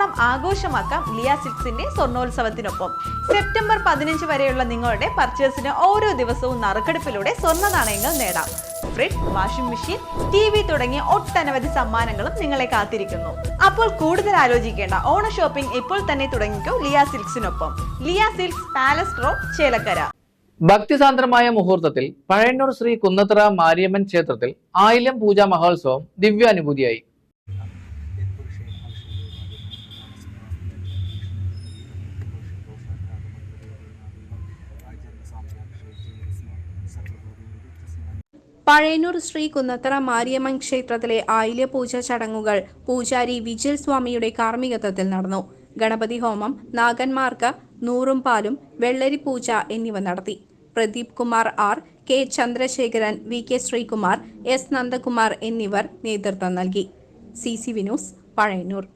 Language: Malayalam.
പൊന്നോണം ആഘോഷമാക്കാം ലിയ സിക്സിന്റെ സ്വർണോത്സവത്തിനൊപ്പം സെപ്റ്റംബർ പതിനഞ്ച് വരെയുള്ള നിങ്ങളുടെ പർച്ചേസിന് ഓരോ ദിവസവും നറുക്കെടുപ്പിലൂടെ സ്വർണ നാണയങ്ങൾ നേടാം. Fridge washing machine T V തുടങ്ങിയ ഒട്ടനവധി സമ്മാനങ്ങളും നിങ്ങളെ കാത്തിരിക്കുന്നു. അപ്പോൾ കൂടുതൽ ആലോചിക്കേണ്ട ഓണ ഷോപ്പിംഗ് ഇപ്പോൾ തന്നെ തുടങ്ങിക്കോ Liya സിൽക്സിനൊപ്പം. Liya silks palace road Chelakkara. ഭക്തിസാന്ദ്രമായ മുഹൂർത്തത്തിൽ പഴയന്നൂർ ശ്രീ കുന്നത്തറ മാരിയമ്മൻ ക്ഷേത്രത്തിൽ ആയില്യം പൂജാ മഹോത്സവം ദിവ്യാനുഭൂതിയായി. പഴയന്നൂർ ശ്രീ കുന്നത്തറ മാരിയമ്മൻ ക്ഷേത്രത്തിലെ ആയില്യപൂജ ചടങ്ങുകൾ പൂജാരി വിജിൽ സ്വാമിയുടെ കാർമ്മികത്വത്തിൽ നടന്നു. ഗണപതി ഹോമം നാഗന്മാർക്ക് നൂറും പാലും വെള്ളരി പൂജ എന്നിവ നടത്തി. Pradeep Kumar R K Chandrasekharan V K Sreekumar S Nandakumar എന്നിവർ നേതൃത്വം നൽകി. C C Vinoos Pazhayannur.